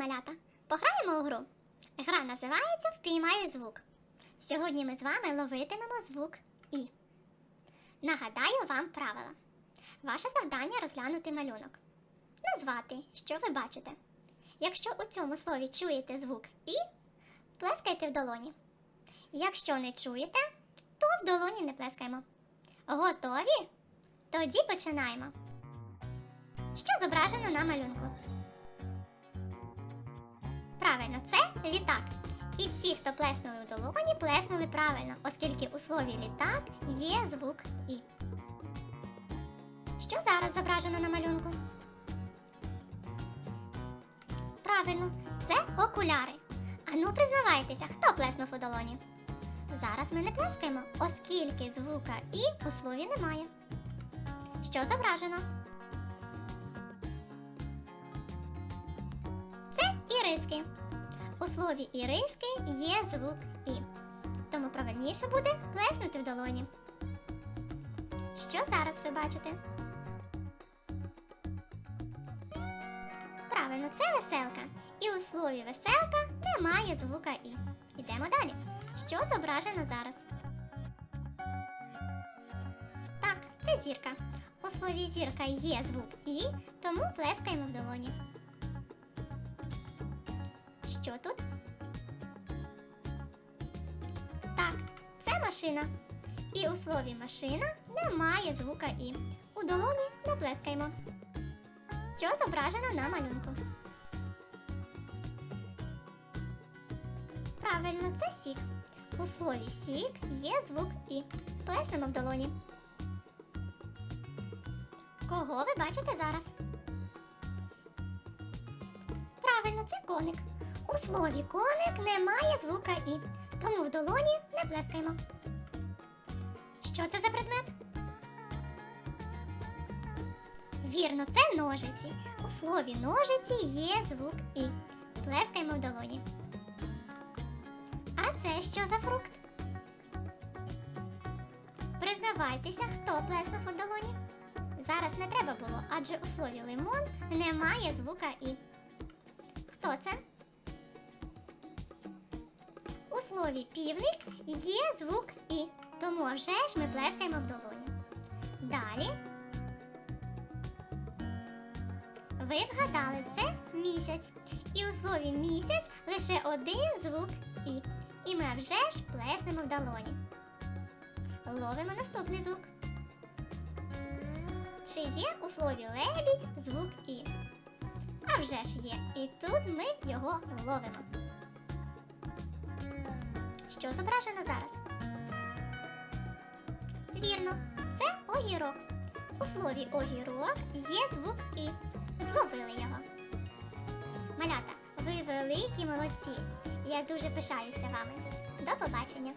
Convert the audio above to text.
малята. Пограємо у гру. Гра називається Впіймай звук. Сьогодні ми з вами ловитимемо звук І. Нагадаю вам правила. Ваше завдання розглянути малюнок. Назвати, що ви бачите. Якщо у цьому слові чуєте звук І, плескайте в долоні. Якщо не чуєте, то в долоні не плескаємо. Готові? Тоді починаємо. Що зображено на малюнку? Правильно, це літак. І всі, хто плеснули у долоні, плеснули правильно, оскільки у слові літак є звук І. Що зараз зображено на малюнку? Правильно, це окуляри. Ану, признавайтеся, хто плеснув у долоні? Зараз ми не плескаємо, оскільки звука І у слові немає. Що зображено? Іриски. У слові іриски є звук І. Тому правильніше буде плеснути в долоні. Що зараз ви бачите? Правильно, це веселка. І у слові веселка немає звука І. Йдемо далі. Що зображено зараз? Так, це зірка. У слові зірка є звук І, тому плескаємо в долоні. Що тут? Так, це машина. І у слові машина немає звука І. У долоні не. Що зображено на малюнку? Правильно, це сік. У слові сік є звук І. Плеснемо в долоні. Кого ви бачите зараз? Правильно, це коник. У слові коник немає звука І, тому в долоні не плескаємо. Що це за предмет? Вірно, це ножиці. У слові ножиці є звук І. Плескаємо в долоні. А це що за фрукт? Признавайтеся, хто плеснув у долоні. Зараз не треба було, адже у слові лимон немає звука І. Хто це? Слові півник є звук І, тому вже ж ми плескаємо в долоні. Далі. Ви вгадали, це місяць. І у слові місяць лише один звук І. І ми вже ж плеснемо в долоні. Ловимо наступний звук. Чи є у слові лебідь звук І? А вже ж є. І тут ми його ловимо. Що зображено зараз? Вірно, це огірок. У слові огірок є звук І. Зловили його. Малята, ви великі молодці. Я дуже пишаюся вами. До побачення!